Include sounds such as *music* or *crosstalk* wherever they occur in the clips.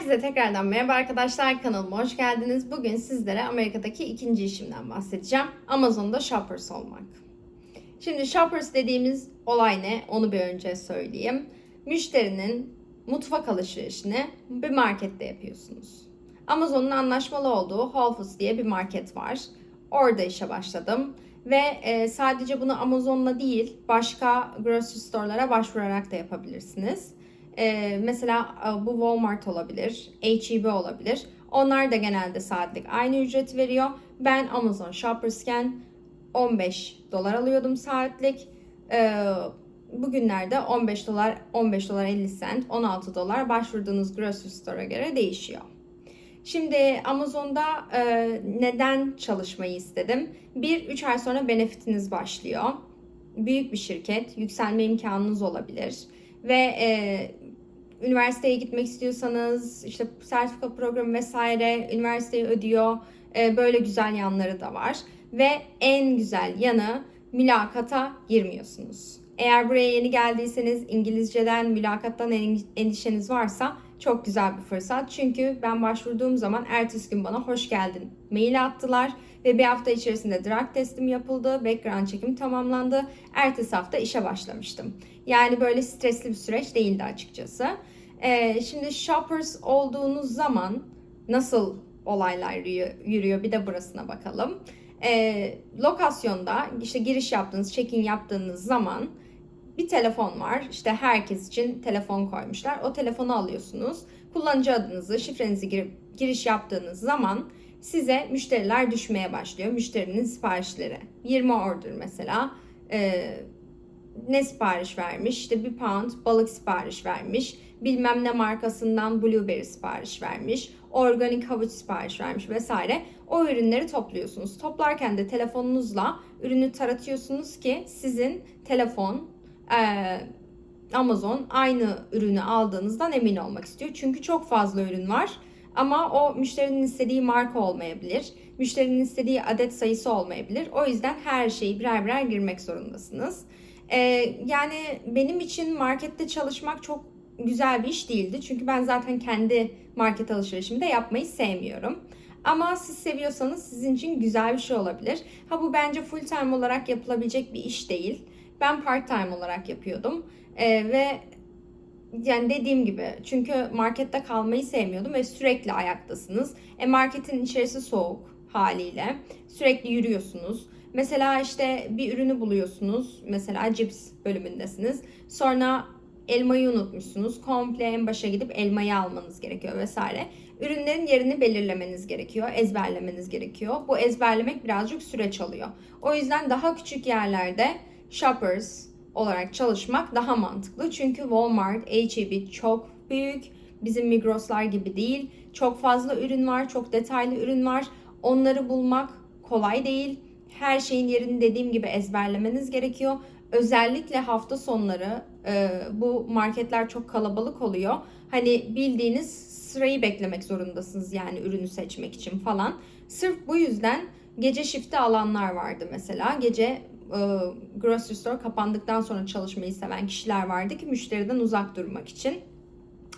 Herkese tekrardan merhaba arkadaşlar kanalıma hoş geldiniz. Bugün sizlere Amerika'daki ikinci işimden bahsedeceğim. Amazon'da shoppers olmak. Şimdi shoppers dediğimiz olay ne? Onu bir önce söyleyeyim. Müşterinin mutfak alışverişini bir markette yapıyorsunuz. Amazon'un anlaşmalı olduğu Whole Foods diye bir market var. Orada işe başladım. Ve e, sadece bunu Amazon'la değil başka grocery store'lara başvurarak da yapabilirsiniz. Ee, mesela e, bu Walmart olabilir, H-E-B olabilir. Onlar da genelde saatlik aynı ücret veriyor. Ben Amazon Shoppers'ken 15 dolar alıyordum saatlik. Ee, bugünlerde 15 dolar, 15 dolar 50 cent, 16 dolar başvurduğunuz grocery store'a göre değişiyor. Şimdi Amazon'da e, neden çalışmayı istedim? Bir, 3 ay sonra benefitiniz başlıyor. Büyük bir şirket, yükselme imkanınız olabilir. Ve e, üniversiteye gitmek istiyorsanız işte sertifika programı vesaire üniversiteyi ödüyor. E, böyle güzel yanları da var. Ve en güzel yanı mülakata girmiyorsunuz. Eğer buraya yeni geldiyseniz İngilizceden, mülakattan endişeniz varsa çok güzel bir fırsat. Çünkü ben başvurduğum zaman ertesi gün bana hoş geldin mail attılar ve bir hafta içerisinde drug testim yapıldı, background çekim tamamlandı. Ertesi hafta işe başlamıştım. Yani böyle stresli bir süreç değildi açıkçası. Ee, şimdi shoppers olduğunuz zaman nasıl olaylar yürüyor bir de burasına bakalım. Ee, lokasyonda işte giriş yaptığınız, check-in yaptığınız zaman bir telefon var. İşte herkes için telefon koymuşlar. O telefonu alıyorsunuz. Kullanıcı adınızı, şifrenizi girip giriş yaptığınız zaman size müşteriler düşmeye başlıyor. Müşterinin siparişleri. 20 order mesela. Ee, ne sipariş vermiş? İşte bir pound balık sipariş vermiş. Bilmem ne markasından blueberry sipariş vermiş. Organik havuç sipariş vermiş vesaire. O ürünleri topluyorsunuz. Toplarken de telefonunuzla ürünü taratıyorsunuz ki sizin telefon, e, Amazon aynı ürünü aldığınızdan emin olmak istiyor. Çünkü çok fazla ürün var. Ama o müşterinin istediği marka olmayabilir. Müşterinin istediği adet sayısı olmayabilir. O yüzden her şeyi birer birer girmek zorundasınız. Ee, yani benim için markette çalışmak çok güzel bir iş değildi. Çünkü ben zaten kendi market alışverişimde yapmayı sevmiyorum. Ama siz seviyorsanız sizin için güzel bir şey olabilir. Ha bu bence full time olarak yapılabilecek bir iş değil. Ben part time olarak yapıyordum. Ee, ve yani dediğim gibi çünkü markette kalmayı sevmiyordum ve sürekli ayaktasınız. E marketin içerisi soğuk haliyle. Sürekli yürüyorsunuz. Mesela işte bir ürünü buluyorsunuz. Mesela cips bölümündesiniz. Sonra elmayı unutmuşsunuz. Komple en başa gidip elmayı almanız gerekiyor vesaire. Ürünlerin yerini belirlemeniz gerekiyor, ezberlemeniz gerekiyor. Bu ezberlemek birazcık süreç alıyor. O yüzden daha küçük yerlerde shoppers olarak çalışmak daha mantıklı. Çünkü Walmart, H-E-B çok büyük. Bizim Migros'lar gibi değil. Çok fazla ürün var, çok detaylı ürün var. Onları bulmak kolay değil. Her şeyin yerini dediğim gibi ezberlemeniz gerekiyor. Özellikle hafta sonları e, bu marketler çok kalabalık oluyor. Hani bildiğiniz sırayı beklemek zorundasınız yani ürünü seçmek için falan. Sırf bu yüzden gece shifti alanlar vardı mesela. Gece e, grocery store kapandıktan sonra çalışmayı seven kişiler vardı ki müşteriden uzak durmak için.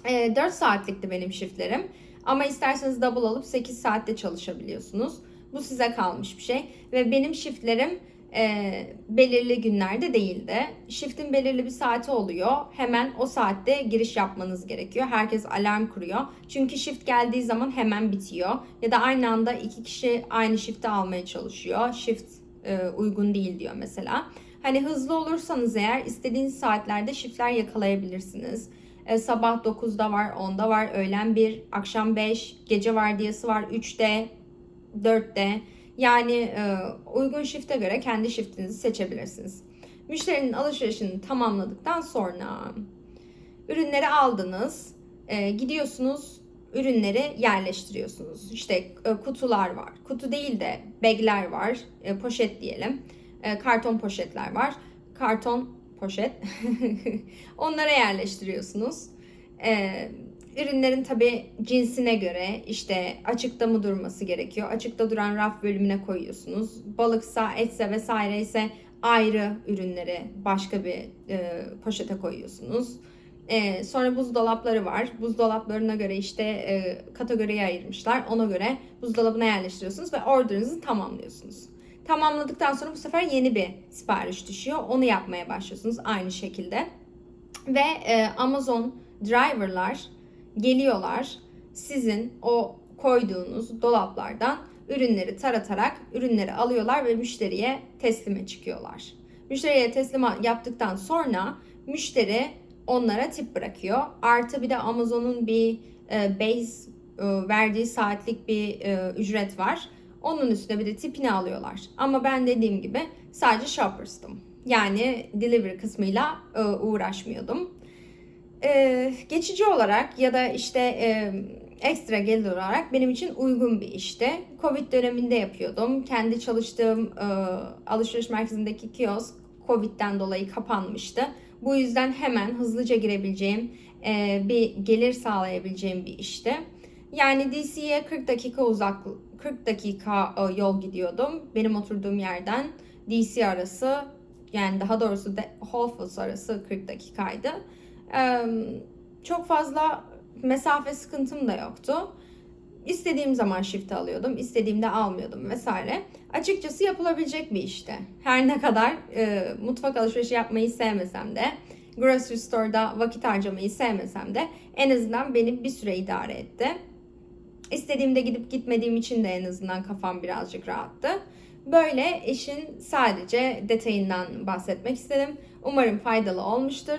E, 4 saatlikti benim shiftlerim. Ama isterseniz double alıp 8 saatte çalışabiliyorsunuz. Bu size kalmış bir şey. Ve benim shiftlerim e, belirli günlerde değildi. Shift'in belirli bir saati oluyor. Hemen o saatte giriş yapmanız gerekiyor. Herkes alarm kuruyor. Çünkü shift geldiği zaman hemen bitiyor. Ya da aynı anda iki kişi aynı shift'i almaya çalışıyor. Shift e, uygun değil diyor mesela. Hani hızlı olursanız eğer istediğiniz saatlerde shiftler yakalayabilirsiniz. E, sabah 9'da var, 10'da var, öğlen 1, akşam 5, gece vardiyası var 3'te, 4'te. Yani e, uygun shift'e göre kendi shift'inizi seçebilirsiniz. Müşterinin alışverişini tamamladıktan sonra ürünleri aldınız. E, gidiyorsunuz ürünleri yerleştiriyorsunuz. İşte e, kutular var. Kutu değil de bagler var. E, poşet diyelim. E, karton poşetler var. Karton poşet. *laughs* Onlara yerleştiriyorsunuz. E, Ürünlerin tabi cinsine göre işte açıkta mı durması gerekiyor. Açıkta duran raf bölümüne koyuyorsunuz. Balıksa, etse vesaire ise ayrı ürünleri başka bir e, poşete koyuyorsunuz. Ee, sonra buzdolapları var. Buzdolaplarına göre işte e, kategoriye ayırmışlar. Ona göre buzdolabına yerleştiriyorsunuz ve orderınızı tamamlıyorsunuz. Tamamladıktan sonra bu sefer yeni bir sipariş düşüyor. Onu yapmaya başlıyorsunuz aynı şekilde. Ve e, Amazon driverlar geliyorlar sizin o koyduğunuz dolaplardan ürünleri taratarak ürünleri alıyorlar ve müşteriye teslime çıkıyorlar. Müşteriye teslim yaptıktan sonra müşteri onlara tip bırakıyor. Artı bir de Amazon'un bir e, base e, verdiği saatlik bir e, ücret var. Onun üstüne bir de tipini alıyorlar. Ama ben dediğim gibi sadece shoppers'tım. Yani delivery kısmıyla e, uğraşmıyordum. E, geçici olarak ya da işte e, ekstra gelir olarak benim için uygun bir işti. Covid döneminde yapıyordum. Kendi çalıştığım e, alışveriş merkezindeki kiosk Covid'den dolayı kapanmıştı. Bu yüzden hemen hızlıca girebileceğim, e, bir gelir sağlayabileceğim bir işti. Yani DC'ye 40 dakika uzak 40 dakika e, yol gidiyordum. Benim oturduğum yerden DC arası yani daha doğrusu de, Whole Foods arası 40 dakikaydı. Çok fazla mesafe sıkıntım da yoktu. İstediğim zaman shift alıyordum, istediğimde almıyordum vesaire. Açıkçası yapılabilecek bir işti. Her ne kadar e, mutfak alışverişi yapmayı sevmesem de, grocery store'da vakit harcamayı sevmesem de en azından beni bir süre idare etti. İstediğimde gidip gitmediğim için de en azından kafam birazcık rahattı. Böyle işin sadece detayından bahsetmek istedim. Umarım faydalı olmuştur.